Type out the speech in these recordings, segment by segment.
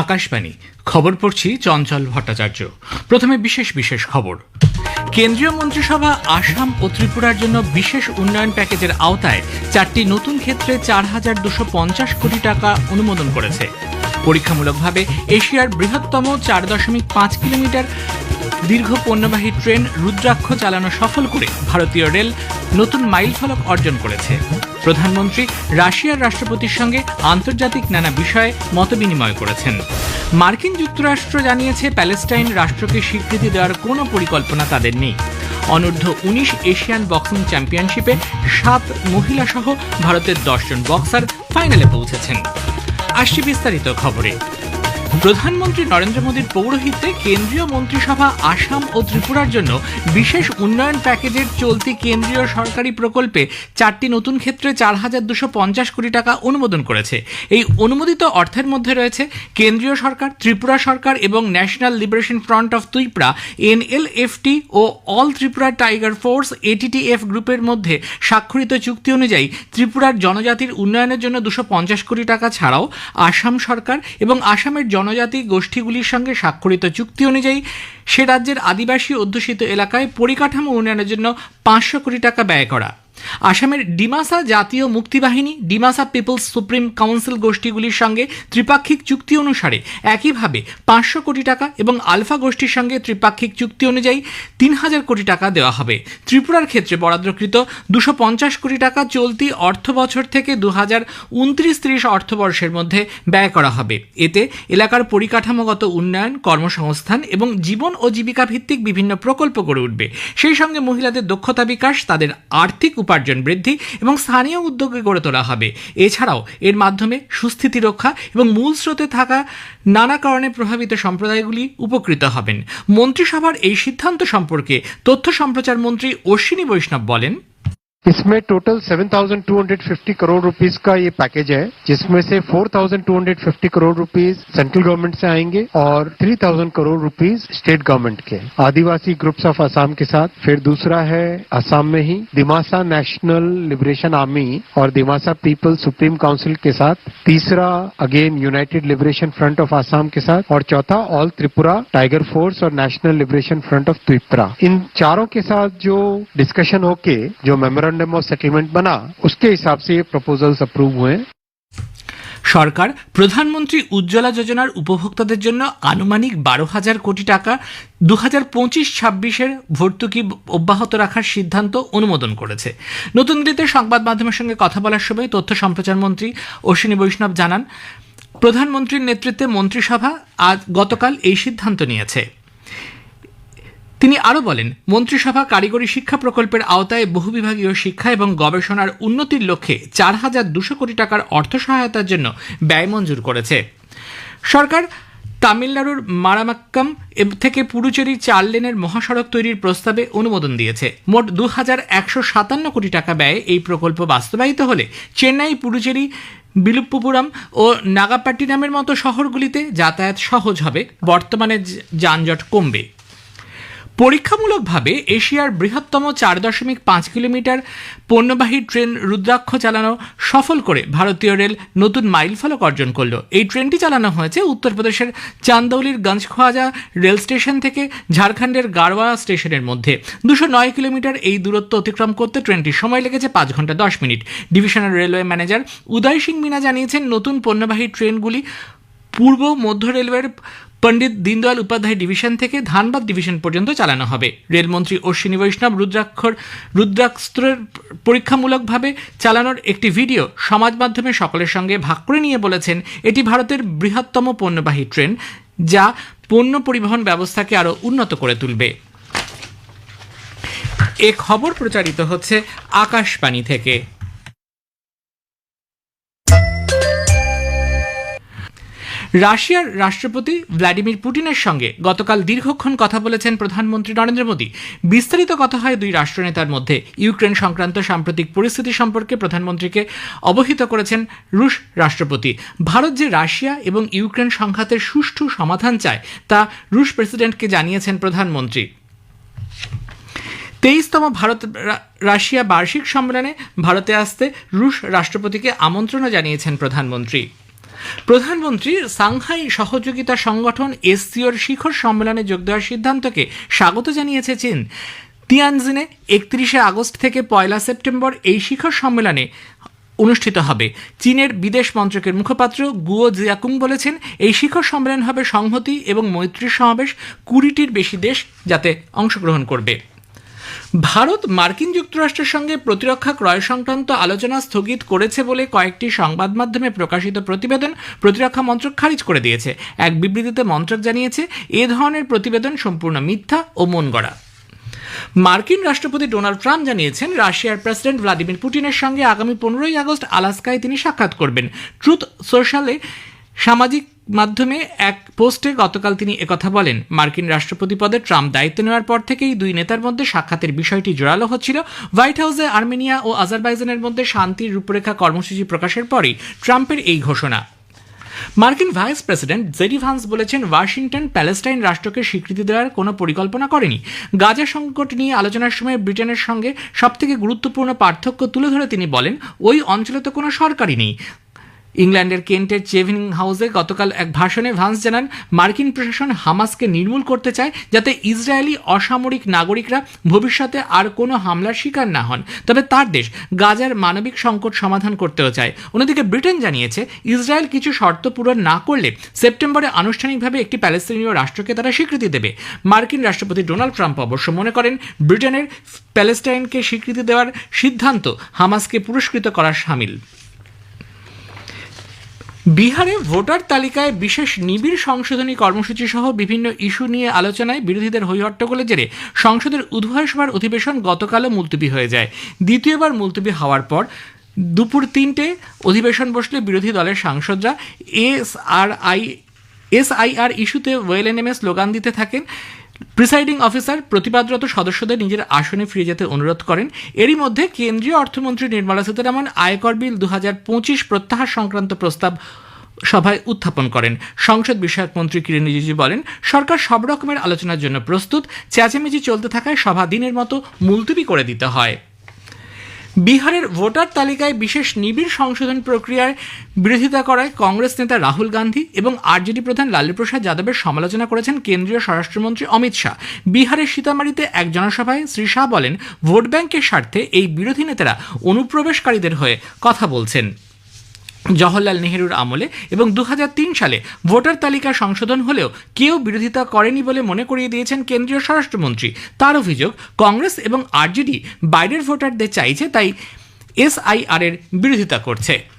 আকাশবাণী। খবর পড়ছি চঞ্চল ভট্টাচার্য। প্রথমে বিশেষ বিশেষ খবর। কেন্দ্রীয় মন্ত্রিসভা আসাম ও ত্রিপুরার জন্য বিশেষ উন্নয়ন প্যাকেজের আওতায় চারটি নতুন ক্ষেত্রে চার হাজার দুশো পঞ্চাশ কোটি টাকা অনুমোদন করেছে। পরীক্ষামূলকভাবে এশিয়ার বৃহত্তম চার দশমিক পাঁচ কিলোমিটার দীর্ঘ পণ্যবাহী ট্রেন রুদ্রাক্ষ চালানো সফল করে ভারতীয় রেল নতুন মাইলফলক অর্জন করেছে। প্রধানমন্ত্রী রাশিয়ার রাষ্ট্রপতির সঙ্গে আন্তর্জাতিক নানা বিষয়ে মতবিনিময় করেছেন। মার্কিন যুক্তরাষ্ট্র জানিয়েছে প্যালেস্টাইন রাষ্ট্রকে স্বীকৃতি দেওয়ার কোনো পরিকল্পনা তাদের নেই। অনূর্ধ্ব উনিশ এশিয়ান বক্সিং চ্যাম্পিয়নশিপে সাত মহিলা সহ ভারতের দশজন বক্সার ফাইনালে পৌঁছেছেন। আসছি বিস্তারিত খবরে। প্রধানমন্ত্রী নরেন্দ্র মোদীর পৌরোহিত্যে কেন্দ্রীয় মন্ত্রিসভা আসাম ও ত্রিপুরার জন্য বিশেষ উন্নয়ন প্যাকেজের চলতি কেন্দ্রীয় সরকারি প্রকল্পে চারটি নতুন ক্ষেত্রে চার হাজার দুশো পঞ্চাশ কোটি টাকা অনুমোদন করেছে। এই অনুমোদিত অর্থের মধ্যে রয়েছে কেন্দ্রীয় সরকার, ত্রিপুরা সরকার এবং National Liberation Front of Tripura, NLFT O All Tripura Tiger Force, ATTF গ্রুপের মধ্যে স্বাক্ষরিত চুক্তি অনুযায়ী ত্রিপুরার জনজাতির উন্নয়নের জন্য দুশো পঞ্চাশ কোটি টাকা ছাড়াও আসাম সরকার এবং আসামের জনজাতি গোষ্ঠীগুলির সঙ্গে স্বাক্ষরিত চুক্তি অনুযায়ী সে রাজ্যের আদিবাসী অধ্যুষিত এলাকায় পরিকাঠামো উন্নয়নের জন্য পাঁচশো কোটি টাকা ব্যয় করা। আসামের ডিমাসা জাতীয় মুক্তিবাহিনী, ডিমাসা পিপলস সুপ্রিম কাউন্সিল গোষ্ঠীগুলির সঙ্গে ত্রিপাক্ষিক চুক্তি অনুসারে একইভাবে পাঁচশো কোটি টাকা এবং আলফা গোষ্ঠীর সঙ্গে ত্রিপাক্ষিক চুক্তি অনুযায়ী তিন হাজার কোটি টাকা দেওয়া হবে। ত্রিপুরার ক্ষেত্রে বরাদ্দকৃত দুশো পঞ্চাশ কোটি টাকা চলতি অর্থ বছর থেকে দু হাজার উনত্রিশ ত্রিশ অর্থবর্ষের মধ্যে ব্যয় করা হবে। এতে এলাকার পরিকাঠামোগত উন্নয়ন, কর্মসংস্থান এবং জীবন ও জীবিকা ভিত্তিক বিভিন্ন প্রকল্প গড়ে উঠবে। সেই সঙ্গে মহিলাদের দক্ষতা বিকাশ, তাদের আর্থিক উপার্জন বৃদ্ধি এবং স্থানীয় উদ্যোগে গড়ে তোলা হবে। এছাড়াও এর মাধ্যমে সুস্থিতি রক্ষা এবং মূল স্রোতে থাকা নানা কারণে প্রভাবিত সম্প্রদায়গুলি উপকৃত হবেন। মন্ত্রিসভার এই সিদ্ধান্ত সম্পর্কে তথ্য সম্প্রচার মন্ত্রী অশ্বিনী বৈষ্ণব বলেন इसमें टोटल 7,250 करोड़ रुपीस का ये पैकेज है जिसमें से 4,250 करोड़ रुपीस सेंट्रल गवर्नमेंट से आएँगे और 3,000 करोड़ रुपीस स्टेट गवर्नमेंट के। आदिवासी ग्रुप्स ऑफ़ असम के साथ। फिर दूसरा है असम में ही दिमासा नेशनल लिबरेशन आर्मी और दिमासा पीपल सुप्रीम काउंसिल के साथ। तीसरा again United Liberation Front of Assam के साथ। और चौथा ऑल त्रिपुरा टाइगर फोर्स और National Liberation Front of Tripura इन चारों के साथ जो डिस्कशन होके जो मेमोरेंडम ऑफ सेटलमेंट बना उसके हिसाब से ये प्रपोजल्स अप्रूव हुए हैं সরকার প্রধানমন্ত্রী উজ্জ্বলা যোজনার উপভোক্তাদের জন্য আনুমানিক বারো হাজার কোটি টাকা দু হাজার পঁচিশ ছাব্বিশের ভর্তুকি অব্যাহত রাখার সিদ্ধান্ত অনুমোদন করেছে নতুন দিল্লিতে সংবাদ মাধ্যমের সঙ্গে কথা বলার সময় তথ্য সম্প্রচার মন্ত্রী অশ্বিনী বৈষ্ণব জানান প্রধানমন্ত্রীর নেতৃত্বে মন্ত্রিসভা আজ গতকাল এই সিদ্ধান্ত নিয়েছে তিনি আরও বলেন, মন্ত্রিসভা কারিগরি শিক্ষা প্রকল্পের আওতায় বহুবিভাগীয় শিক্ষা এবং গবেষণার উন্নতির লক্ষ্যে চার হাজার দুশো কোটি টাকার অর্থ সহায়তার জন্য ব্যয় মঞ্জুর করেছে। সরকার তামিলনাড়ুর মারামাক্কাম থেকে পুডুচেরি চার লেনের মহাসড়ক তৈরির প্রস্তাবে অনুমোদন দিয়েছে। মোট দু হাজার একশো সাতান্ন কোটি টাকা ব্যয়ে এই প্রকল্প বাস্তবায়িত হলে চেন্নাই, পুডুচেরি বিলুপ্পুপুরম ও নাগাপাট্টিনামের মতো শহরগুলিতে যাতায়াত সহজ হবে। বর্তমানে যানজট কমবে। পরীক্ষামূলকভাবে এশিয়ার বৃহত্তম চার দশমিক পাঁচ কিলোমিটার পণ্যবাহী ট্রেন রুদ্রাক্ষ চালানো সফল করে ভারতীয় রেল নতুন মাইলফলক অর্জন করল। এই ট্রেনটি চালানো হয়েছে উত্তরপ্রদেশের চান্দৌলির গঞ্জখোয়াজা রেল স্টেশন থেকে ঝাড়খণ্ডের গাড়ওয়া স্টেশনের মধ্যে। দুশো নয় কিলোমিটার এই দূরত্ব অতিক্রম করতে ট্রেনটির সময় লেগেছে পাঁচ ঘণ্টা দশ minute. Divisional railway manager Uday Singh Meena জানিয়েছেন, নতুন পণ্যবাহী ট্রেনগুলি পূর্ব মধ্য রেলওয়ের পণ্ডিত দীনদয়াল উপাধ্যায় ডিভিশন থেকে ধানবাদ ডিভিশন পর্যন্ত চালানো হবে। রেলমন্ত্রী অশ্বিনী বৈষ্ণব রুদ্রাক্ষর রুদ্রাস্ত্রের পরীক্ষামূলকভাবে চালানোর একটি ভিডিও সমাজ মাধ্যমে সকলের সঙ্গে ভাগ করে নিয়ে বলেছেন, এটি ভারতের বৃহত্তম পণ্যবাহী ট্রেন, যা পণ্য পরিবহন ব্যবস্থাকে আরও উন্নত করে তুলবে। এ খবর প্রচারিত হচ্ছে আকাশবাণী থেকে। রাশিয়ার রাষ্ট্রপতি ভ্লাদিমির পুটিনের সঙ্গে গতকাল দীর্ঘক্ষণ কথা বলেছেন প্রধানমন্ত্রী নরেন্দ্র মোদী। বিস্তারিত কথা হয় দুই রাষ্ট্রনেতার মধ্যে। ইউক্রেন সংক্রান্ত সাম্প্রতিক পরিস্থিতি সম্পর্কে প্রধানমন্ত্রীকে অবহিত করেছেন রুশ রাষ্ট্রপতি। ভারত যে রাশিয়া এবং ইউক্রেন সংঘাতের সুষ্ঠু সমাধান চায়, তা রুশ প্রেসিডেন্টকে জানিয়েছেন প্রধানমন্ত্রী। তেইশতম ভারত রাশিয়া বার্ষিক সম্মেলনে ভারতে আসতে রুশ রাষ্ট্রপতিকে আমন্ত্রণও জানিয়েছেন প্রধানমন্ত্রী। প্রধানমন্ত্রী সাংহাই সহযোগিতা সংগঠন এসসিওর শিখর সম্মেলনে যোগ দেওয়ার সিদ্ধান্তকে স্বাগত জানিয়েছে চীন। তিয়ানজিনে একত্রিশে আগস্ট থেকে পয়লা সেপ্টেম্বর এই শিখর সম্মেলনে অনুষ্ঠিত হবে। চীনের বিদেশ মন্ত্রকের মুখপাত্র গুয়ো জিয়াকুং বলেছেন, এই শিখর সম্মেলন হবে সংহতি এবং মৈত্রীর সমাবেশ কুড়িটির বেশি দেশ যাতে অংশগ্রহণ করবে। ভারত মার্কিন যুক্তরাষ্ট্রের সঙ্গে প্রতিরক্ষা ক্রয় সংক্রান্ত আলোচনা স্থগিত করেছে বলে কয়েকটি সংবাদ মাধ্যমে প্রকাশিত প্রতিবেদন প্রতিরক্ষা মন্ত্রক খারিজ করে দিয়েছে। এক বিবৃতিতে মন্ত্রক জানিয়েছে, এ ধরনের প্রতিবেদন সম্পূর্ণ মিথ্যা ও মন গড়া মার্কিন রাষ্ট্রপতি ডোনাল্ড ট্রাম্প জানিয়েছেন, রাশিয়ার প্রেসিডেন্ট ভ্লাদিমির পুটিনের সঙ্গে আগামী পনেরোই আগস্ট আলাস্কায় তিনি সাক্ষাৎ করবেন। ট্রুথ সোশ্যালে সামাজিক মাধ্যমে এক পোস্টে গতকাল তিনি একথা বলেন, মার্কিন রাষ্ট্রপতি পদে ট্রাম্প দায়িত্ব নেওয়ার পর থেকেই দুই নেতার মধ্যে সাক্ষাতের বিষয়টি জোরালো হচ্ছিল। হোয়াইট হাউসে আর্মেনিয়া ও আজারবাইজানের মধ্যে শান্তির রূপরেখা কর্মসূচি প্রকাশের পরই ট্রাম্পের এই ঘোষণা। মার্কিন ভাইস প্রেসিডেন্ট জেরি ভান্স বলেছেন, ওয়াশিংটন প্যালেস্টাইন রাষ্ট্রকে স্বীকৃতি দেওয়ার কোনো পরিকল্পনা করেনি। গাজা সংকট নিয়ে আলোচনার সময় ব্রিটেনের সঙ্গে সবথেকে গুরুত্বপূর্ণ পার্থক্য তুলে ধরে তিনি বলেন, ওই অঞ্চলে তো কোনো সরকারই নেই। ইংল্যান্ডের কেন্টের চেভিনিং হাউসে গতকাল এক ভাষণে ভান্স জানান, মার্কিন প্রশাসন হামাসকে নির্মূল করতে চায় যাতে ইসরায়েলি অসামরিক নাগরিকরা ভবিষ্যতে আর কোনো হামলার শিকার না হন। তবে তার দেশ গাজার মানবিক সংকট সমাধান করতেও চায়। অন্যদিকে ব্রিটেন জানিয়েছে, ইসরায়েল কিছু শর্ত পূরণ না করলে সেপ্টেম্বরে আনুষ্ঠানিকভাবে একটি প্যালেস্তিনীয় রাষ্ট্রকে তারা স্বীকৃতি দেবে। মার্কিন রাষ্ট্রপতি ডোনাল্ড ট্রাম্প অবশ্য মনে করেন, ব্রিটেনের প্যালেস্টাইনকে স্বীকৃতি দেওয়ার সিদ্ধান্ত হামাসকে পুরস্কৃত করার সামিল। বিহারে ভোটার তালিকায় বিশেষ নিবিড় সংশোধনী কর্মসূচি সহ বিভিন্ন ইস্যু নিয়ে আলোচনায় বিরোধীদের হৈহট্টগোলের জেরে সংসদের উভয় সভার অধিবেশন গতকালও মুলতবি হয়ে যায়। দ্বিতীয়বার মুলতবি হওয়ার পর দুপুর তিনটে অধিবেশন বসলে বিরোধী দলের সাংসদরা এস আর আই এসআইআর ইস্যুতে ওয়েলে নেমে স্লোগান দিতে থাকেন। প্রিসাইডিং অফিসার প্রতিবাদরত সদস্যদের নিজের আসনে ফিরে যেতে অনুরোধ করেন। এরই মধ্যে কেন্দ্রীয় অর্থমন্ত্রী নির্মলা সীতারামন আয়কর বিল দু হাজার পঁচিশ প্রত্যাহার সংক্রান্ত প্রস্তাব সভায় উত্থাপন করেন। সংসদ বিষয়ক মন্ত্রী কিরেন রিজিজু বলেন, সরকার সব রকমের আলোচনার জন্য প্রস্তুত, চেঁচামেচি চলতে থাকায় সভা দিনের মতো মুলতুবি করে দিতে হয়। বিহারের ভোটার তালিকায় বিশেষ নিবিড় সংশোধন প্রক্রিয়ার বিরোধিতা করায় কংগ্রেস নেতা রাহুল গান্ধী এবং আরজেডি প্রধান লালু প্রসাদ যাদবের সমালোচনা করেছেন কেন্দ্রীয় স্বরাষ্ট্রমন্ত্রী অমিত শাহ। বিহারের সীতামারিতে এক জনসভায় শ্রী শাহ বলেন, ভোট ব্যাংকের স্বার্থে এই বিরোধী নেতারা অনুপ্রবেশকারীদের হয়ে কথা বলছেন। জওহরলাল নেহরুর আমলে এবং দু হাজার তিন সালে ভোটার তালিকা সংশোধন হলেও কেউ বিরোধিতা করেনি বলে মনে করিয়ে দিয়েছেন কেন্দ্রীয় স্বরাষ্ট্রমন্ত্রী। তার অভিযোগ, কংগ্রেস এবং আরজেডি বাইরের ভোটারদের চাইছে তাই এসআইআরের বিরোধিতা করছে।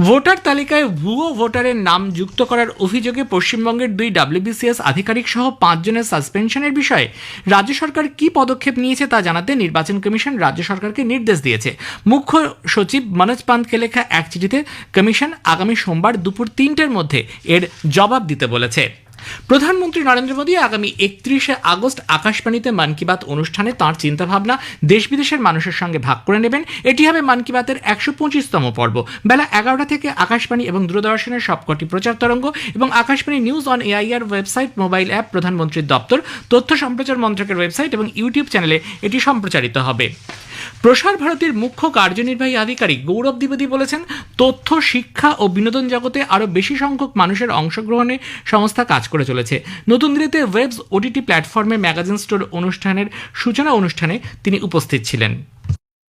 ভোটার তালিকায় ভুয়ো ভোটারের নাম যুক্ত করার অভিযোগে পশ্চিমবঙ্গের দুই ডাব্লিউবিসিএস আধিকারিক সহ পাঁচজনের সাসপেনশনের বিষয়ে রাজ্য সরকার কি পদক্ষেপ নিয়েছে তা জানাতে নির্বাচন কমিশন রাজ্য সরকারকে নির্দেশ দিয়েছে। মুখ্য সচিব মনোজ পান্তকে লেখা এক চিঠিতে কমিশন আগামী সোমবার দুপুর তিনটের মধ্যে এর জবাব দিতে বলেছে। প্রধানমন্ত্রী নরেন্দ্র মোদী আগামী একত্রিশে আগস্ট আকাশবাণীতে মন কি বাত অনুষ্ঠানে তাঁর চিন্তাভাবনা দেশ বিদেশের মানুষের সঙ্গে ভাগ করে নেবেন। এটি হবে মন কি বাতের একশো পঁচিশতম পর্ব। বেলা এগারোটা থেকে আকাশবাণী এবং দূরদর্শনের সবকটি প্রচার তরঙ্গ এবং Akashvani news on AIR website, mobile app, প্রধানমন্ত্রীর দপ্তর, তথ্য সম্প্রচার মন্ত্রকের ওয়েবসাইট এবং ইউটিউব চ্যানেলে এটি সম্প্রচারিত হবে। প্রসার ভারতীর মুখ্য কার্যনির্বাহী আধিকারিক গৌরব দ্বিবেদী বলেছেন, তথ্য, শিক্ষা ও বিনোদন জগতে আরও বেশি সংখ্যক মানুষের অংশগ্রহণে সংস্থা কাজ করে চলেছে। নতুন দিল্লিতে ওয়েবস ওটিটি প্ল্যাটফর্মে ম্যাগাজিন স্টোর অনুষ্ঠানের সূচনা অনুষ্ঠানে তিনি উপস্থিত ছিলেন।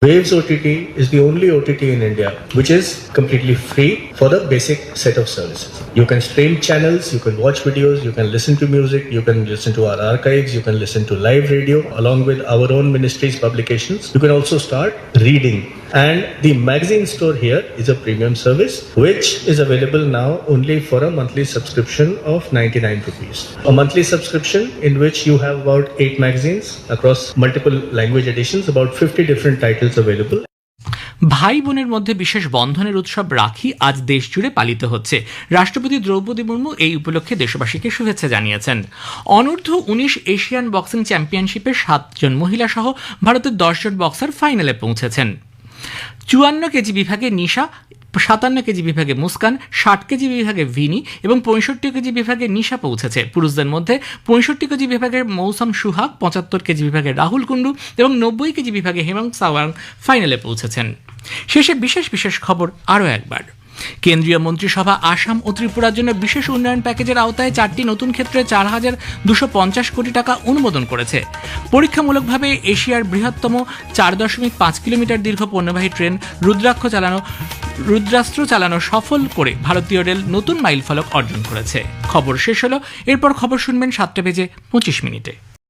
Waves OTT is the only OTT in India which is completely free for the basic set of services. You can stream channels, you can watch videos, you can listen to music, you can listen to our archives, you can listen to live radio along with our own ministry's publications. You can also start reading. And the magazine store here is a premium service which is available now only for a monthly subscription of 99 rupees. A monthly subscription in which you have about 8 magazines across multiple language editions, about 50 different titles available. ভাই বোনের মধ্যে বিশেষ বন্ধনের উৎসব রাখি আজ দেশ জুড়ে পালিত হচ্ছে রাষ্ট্রপতি দ্রৌপদী মুর্মু এই উপলক্ষে দেশবাসীকে শুভেচ্ছা জানিয়েছেন অনূর্ধ্ব উনিশ এশিয়ান বক্সিং চ্যাম্পিয়নশিপে সাতজন মহিলা সহ ভারতের দশজন বক্সার ফাইনালে পৌঁছেছেন চুয়ান্ন কেজি বিভাগে নিশা, সাতান্ন কেজি বিভাগে মুস্কান, ষাট কেজি বিভাগে ভিনি এবং পঁয়ষট্টি কেজি বিভাগে নিশা পৌঁছেছে। পুরুষদের মধ্যে পঁয়ষট্টি কেজি বিভাগের মৌসম সুহাগ, পঁচাত্তর কেজি বিভাগে রাহুল কুণ্ডু এবং নব্বই কেজি বিভাগে হেমন্ত সাওয়াং ফাইনালে পৌঁছেছেন। শেষে বিশেষ বিশেষ খবর আরও একবার। কেন্দ্রীয় মন্ত্রিসভা আসাম ও ত্রিপুরার জন্য বিশেষ উন্নয়ন প্যাকেজের আওতায় চারটি নতুন ক্ষেত্রে চার হাজার দুশো পঞ্চাশ কোটি টাকা অনুমোদন করেছে। পরীক্ষামূলকভাবে এশিয়ার বৃহত্তম চার দশমিক পাঁচ কিলোমিটার দীর্ঘ পণ্যবাহী ট্রেন রুদ্রাক্ষ চালানো, রুদ্রাস্ত্র চালানো সফল করে ভারতীয় রেল নতুন মাইল ফলক অর্জন করেছে। খবর শেষ হলো, এরপর খবর শুনবেন সাতটা বেজে পঁচিশ মিনিটে।